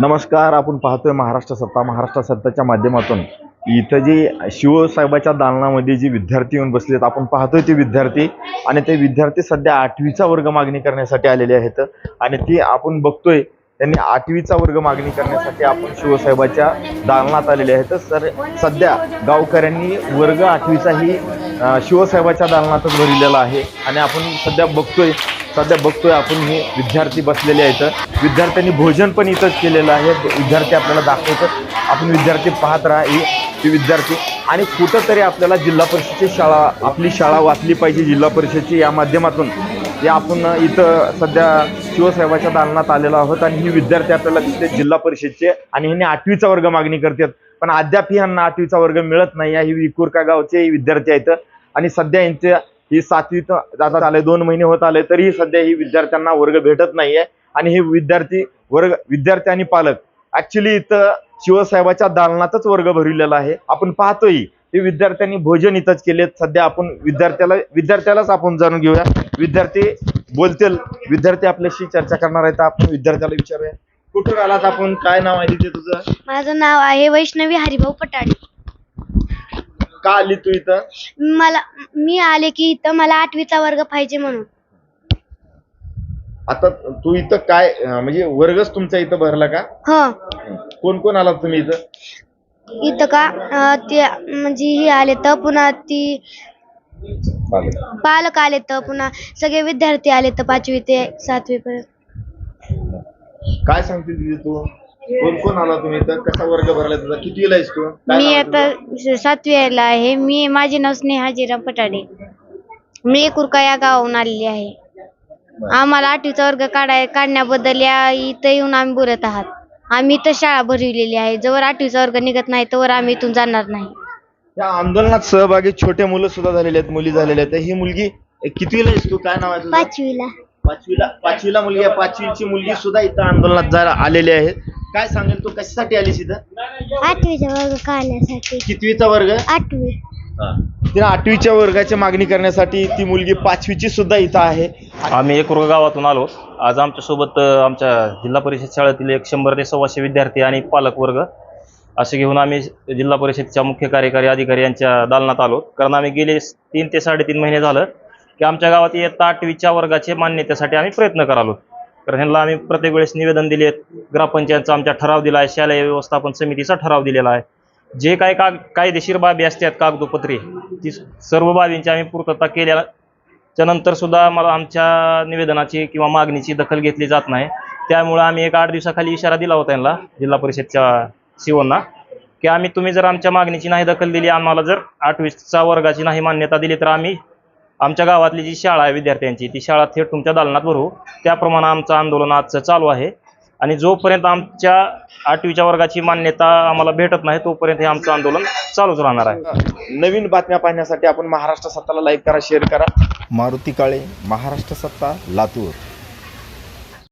नमस्कार आपण पाहतोय महाराष्ट्र सत्ता महाराष्ट्र सत्ताच्या माध्यमातून. इथं जे शिवसाहेबाच्या दालनामध्ये जे विद्यार्थी येऊन बसलेत आपण पाहतोय ते विद्यार्थी आणि ते विद्यार्थी सध्या आठवीचा वर्ग मागणी करण्यासाठी आलेले आहेत. आणि ते आपण बघतोय त्यांनी आठवीचा वर्ग मागणी करण्यासाठी आपण शिवसाहेबाच्या दालनात आलेले आहेत. सर सध्या गावकऱ्यांनी वर्ग आठवीचाही ही शिवसाहेबाच्या दालनातच भरलेला आहे. आणि आपण सध्या बघतोय सध्या बघतोय आपण हे विद्यार्थी बसलेले आहेत. विद्यार्थ्यांनी भोजन पण इथंच केलेलं आहे. विद्यार्थी आपल्याला दाखवतात. आपण विद्यार्थी पाहत राहा. विद्यार्थी. आणि कुठंतरी आपल्याला जिल्हा परिषदेची शाळा आपली शाळा वाचली पाहिजे जिल्हा परिषदची. या माध्यमातून हे आपण इथं सध्या शिवसाहेबाच्या दालनात आलेलो आहोत आणि ही विद्यार्थी आपल्याला दिसते जिल्हा परिषदचे आणि ह्यांनी आठवीचा वर्ग मागणी करतात. पण अद्याप ह्यांना आठवीचा वर्ग मिळत नाही. आहे. ही विकुरका गावचे विद्यार्थी आहेत. आणि सध्या यांच्या ही सातवीत जातात आले दोन महिने होत आले तरीही सध्या ही विद्यार्थ्यांना वर्ग भेटत नाहीये. आणि हे विद्यार्थी वर्ग विद्यार्थी आणि पालक ऍक्च्युली इथं शिवसाहेबाच्या दालनातच वर्ग भरलेला आहे. आपण पाहतोय हे विद्यार्थ्यांनी भोजन इथंच केलेत. सध्या आपण विद्यार्थ्याला विद्यार्थ्यालाच आपण जाणून घेऊया. विद्यार्थी बोलतील. विद्यार्थी आपल्याशी चर्चा करणार आहेत. आपण विद्यार्थ्याला विचारूया. कुठून आलात आपण? काय नाव आहे तिथे तुझं? माझं नाव आहे वैष्णवी हरिभाऊ पटाडे का आली तू इथं? मला मी आले की इथं मला आठवीचा वर्ग पाहिजे म्हणून. आता तू इथं काय अं, म्हणजे वर्गच तुमचा इथं भरला का? ह. कोण कोण आलात तुम्ही इथं? इथं का? अं, ते म्हणजे ही आले तर पुन्हा ती पालक आले तर पुन्हा सगळे विद्यार्थी आले तर पाचवी ते सातवी पर्यंत काय सांगते तू? कोण कोण आला तुम्ही? इथं कसा वर्ग भरला तुझा? कितवीला आहेस तू? काय मी नाव आहे आता तुझं? सातवी यायला आहे. मी माझे नाव स्नेहा जिराम पटाडे मी कुरका या गावाहून आलेली आहे. आम्हाला आठवीचा वर्ग काढाय काढण्याबद्दल या इथं येऊन आम्ही बोलत आहात. आम्ही इथं शाळा भरविलेली आहे. जवळ आठवीचा वर्ग निघत नाही तोवर आम्ही इथून जाणार नाही. या आंदोलनात सहभागी छोटे मुलं सुद्धा झालेले आहेत मुली झालेल्या आहेत. ही मुलगी ए, कितवीला आहेस तू? काय नाव आहे तुझं? पाचवीला. पाचवीला. पाचवीला मुलगी आहे. पाचवीची मुलगी सुद्धा इथं आंदोलनात जायला आलेली आहे. काय सांगेल तू? कशासाठी आलीस इथं? आठवीचा वर्ग काढण्यासाठी. कितवीचा वर्ग? आठवी. तिने आठवीच्या वर्गाची मागणी करण्यासाठी ती मुलगी पाचवीची सुद्धा इथं आहे. आम्ही एक वर्ग गावातून आलो. आज आमच्यासोबत अ, आमच्या जिल्हा परिषद शाळेतील एक शंभर ते सव्वाशे विद्यार्थी आणि पालक वर्ग असे घेऊन आम्ही जिल्हा परिषदच्या मुख्य कार्यकारी अधिकारी यांच्या दालनात आलो. कारण आम्ही गेले तीन ते साडेतीन महिने झालं की आमच्या गावात इयत्ता आठवीच्या वर्गाचे मान्यतेसाठी आम्ही प्रयत्न करालो. तर ह्यांना आम्ही प्रत्येक वेळेस निवेदन दिले ग्रामपंचायतचा आमच्या ठराव दिला आहे. शालेय व्यवस्थापन समितीचा ठराव दिलेला आहे. जे काही काग कायदेशीर बाबी असतात कागदोपत्री ती सर्व बाबींची आम्ही पूर्तता केल्या त्यानंतर सुद्धा मला आमच्या निवेदनाची किंवा मागणीची दखल घेतली जात नाही. त्यामुळे आम्ही एक आठ दिवसाखाली इशारा दिला होता यांना जिल्हा परिषदच्या सीओना की आम्ही तुम्ही जर आमच्या मागणीची नाही दखल दिली आम्हाला जर आठवीसच्या वर्गाची नाही मान्यता दिली तर आम्ही आमच्या गावातली जी शाळा आहे विद्यार्थ्यांची ती शाळा थेट तुमच्या दालनात भरू. त्याप्रमाणे आमचं आंदोलन आजचं चालू आहे. आणि जोपर्यंत आमच्या आठवीच्या वर्गाची मान्यता आम्हाला भेटत नाही तोपर्यंत हे आमचं आंदोलन चालूच राहणार आहे. नवीन बातम्या पाहण्यासाठी आपण महाराष्ट्र सत्ताला लाईक करा शेअर करा. मारुती काळे महाराष्ट्र सत्ता लातूर.